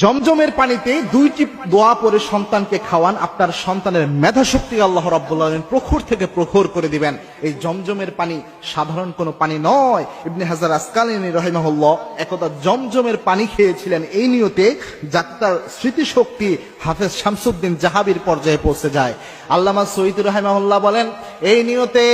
জমজমের পানিতে দুইটি দোয়া পরে সন্তানকে খাওয়ান। আপনার সন্তানের মেধা শক্তি আল্লাহ রাব্বুল আলামিন প্রখর থেকে প্রখর করে দিবেন। এই জমজমের পানি সাধারণ কোনো পানি নয়। ইবনে হাজার আসকালিনী রহিমাহুল্লাহ একদা জমজমের পানি খেয়েছিলেন এই নিয়তে যাতে তার স্মৃতিশক্তি হাফেজ শামসুদ্দিন জাহাবির পর্যায়ে পৌঁছে যায়। আল্লামা সৈয়দ রহিমাহুল্লাহ বলেন, এই নিয়তে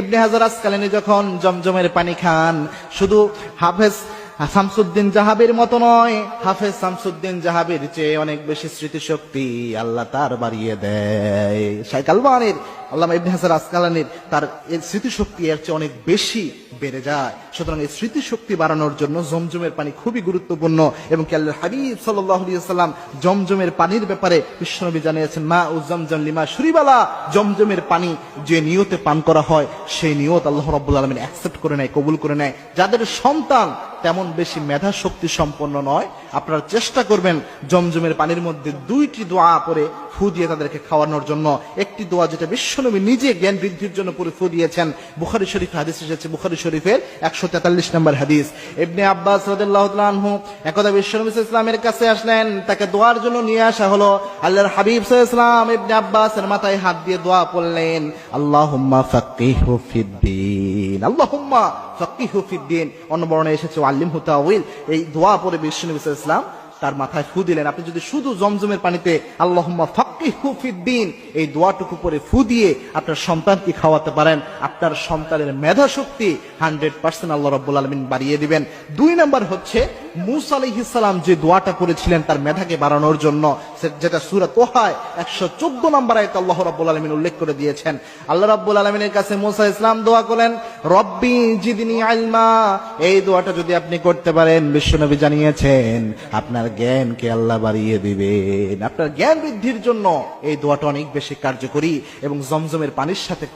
ইবনে হাজার আসকালিনী যখন জমজমের পানি খান, শুধু হাফেজ শামসুদ্দিন জাহাবের মতো নয়। হাফেজ শামসুদ্দিন জাহাবের চেয়ে অনেক বেশি স্মৃতিশক্তি আল্লাহ তার বাড়িয়ে দেয়। সাইকালবানের আল্লামা ইবনে হাসান আসকালানির তার স্মৃতিশক্তি এর চেয়ে অনেক বেশি বেড়ে যায়। সুতরাং এই স্মৃতিশক্তি বাড়ানোর জন্য জমজমের পানি খুবই গুরুত্বপূর্ণ এবং আল্লাহ হাবিব সাল্লাম জমজমের পানির ব্যাপারে বিশ্বনবী জানিয়েছেন, মা ও জমজম লিমা শুরিবালা। জমজমের পানি যে নিয়তে পান করা হয়, সেই নিয়ত আল্লাহ রব্বুল আলমিন অ্যাকসেপ্ট করে নেয়, কবুল করে নেয়। যাদের সন্তান তেমন বেশি মেধা শক্তি সম্পন্ন নয়, আপনারা চেষ্টা করবেন জমজমের পানির মধ্যে দুইটি দোয়া পরে ফু দিয়ে তাদেরকে খাওয়ানোর জন্য। একটি দোয়া যেটা বিশ্বনবী নিজে জ্ঞান বৃদ্ধির জন্য পরে ফু দিয়েছেন। বুখারি শরীফ হাদিস এসেছে, বুখারি শরীফের একশো তেতাল্লিশ নম্বর হাদিস। ইবনে আব্বাস আনহু একদা বিশ্বনবী ইসলামের কাছে আসলেন, তাকে দোয়ার জন্য নিয়ে আসা হলো। আল্লাহর হাবিব ইসলাম ইবনে আব্বাসের মাথায় হাত দিয়ে দোয়া পড়লেন, আল্লাহুম্মা ফাক্কিহু ফিদ্দিন, আল্লাহুম্মা ফাক্কিহু ফিদ্দিন। অন্য বর্ণে এসেছে আল্লিমহু তাওয়িল। এই দোয়া পরে বিশ্বনবী ইসলাম তার মাথায় ফু দিলেন। আপনি যদি শুধু জমজমের পানিতে আল্লাহুম্মা ফাক্কিহু ফিদ্দিন এই দোয়াটুকু পরে ফু দিয়ে আপনার সন্তানকে খাওয়াতে পারেন। আপনার সন্তানের মেধা শক্তি হান্ড্রেড পার্সেন্ট আল্লাহ রব্বুল আলমিন বাড়িয়ে দিবেন। দুই নাম্বার হচ্ছে যে দোয়াটা করেছিলেন তার মেধাকে বাড়ানোর জন্য যেটা সুরা তোহায় একশো চোদ্দ নম্বর আল্লাহ রব্বুল আলমিন উল্লেখ করে দিয়েছেন। আল্লাহ রব্বুল আলমিনের কাছে মুসা ইসলাম দোয়া করেন রব্বি জিদিনী আলমা। এই দোয়াটা যদি আপনি করতে পারেন, বিশ্বনবী জানিয়েছেন, আপনার জ্ঞানকে আল্লাহ বাড়িয়ে দিবেন। আপনার জ্ঞান বৃদ্ধির জন্য এই দোয়াটা অনেক বেশি কার্যকরী এবং জমজমের পানির সাথে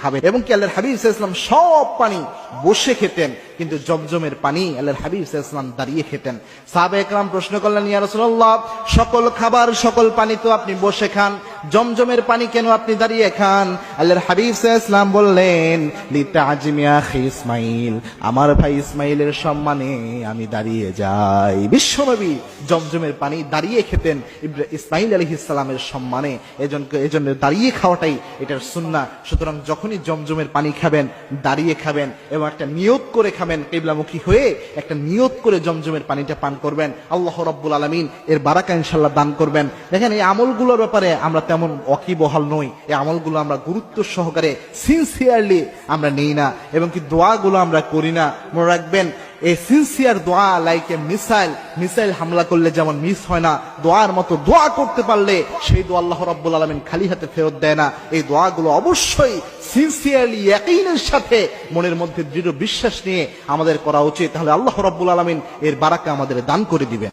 খাবেন। এবং কি আল্লাহর হাবিব ইসলাম সব পানি বসে খেতেন, কিন্তু জমজমের পানি আল্লাহর হাবিব ইসলাম দাঁড়িয়ে খেতেন। সাহাবে একরাম প্রশ্ন করলেন, ইয়া সকল খাবার, সকল পানি তো আপনি বসে খান জমজমের পানি কেন আপনি দাঁড়িয়ে খান? আল্লাহর হাবিব ইসলাম বললেন আজিমিয়া ইসমাইল, আমার ভাই ইসমাইলের সম্মানে আমি দাঁড়িয়ে যাই। বিশ্বনবী জমজমের পানি দাঁড়িয়ে খেতেন ইসমাইল আলী ইসলামের সম্মানে। এজন্য এজন্য দাঁড়িয়ে খাওয়াটাই এটার সুন্না সুতরাং যখনই জমজমের পানি খাবেন, দাঁড়িয়ে খাবেন এবং একটা নিয়ত করে খাবেন, কেবলামুখী হয়ে একটা নিয়ত করে জমজমের পানিটা পান করবেন, আল্লাহ রব্বুল আলমিন এর বারাকা ইনশাল্লাহ দান করবেন। দেখেন এই আমলগুলোর ব্যাপারে আমরা তেমন অকিবহাল নই। এই আমলগুলো আমরা গুরুত্ব সহকারে সিনসিয়ারলি আমরা নেই না এবং কি দোয়াগুলো আমরা করি না। মনে রাখবেন এই সিনসিয়ার দোয়া লাইক এ মিসাইল মিসাইল হামলা করলে যেমন মিস হয় না, দোয়ার মতো দোয়া করতে পারলে সেই দোয়া আল্লাহ রব্বুল আলমিন খালি হাতে ফেরত দেয় না। এই দোয়াগুলো অবশ্যই সিনসিয়ারলি একইনের সাথে মনের মধ্যে দৃঢ় বিশ্বাস নিয়ে আমাদের করা উচিত। তাহলে আল্লাহ রব্বুল আলমিন এর বারাকা আমাদের দান করে দিবেন।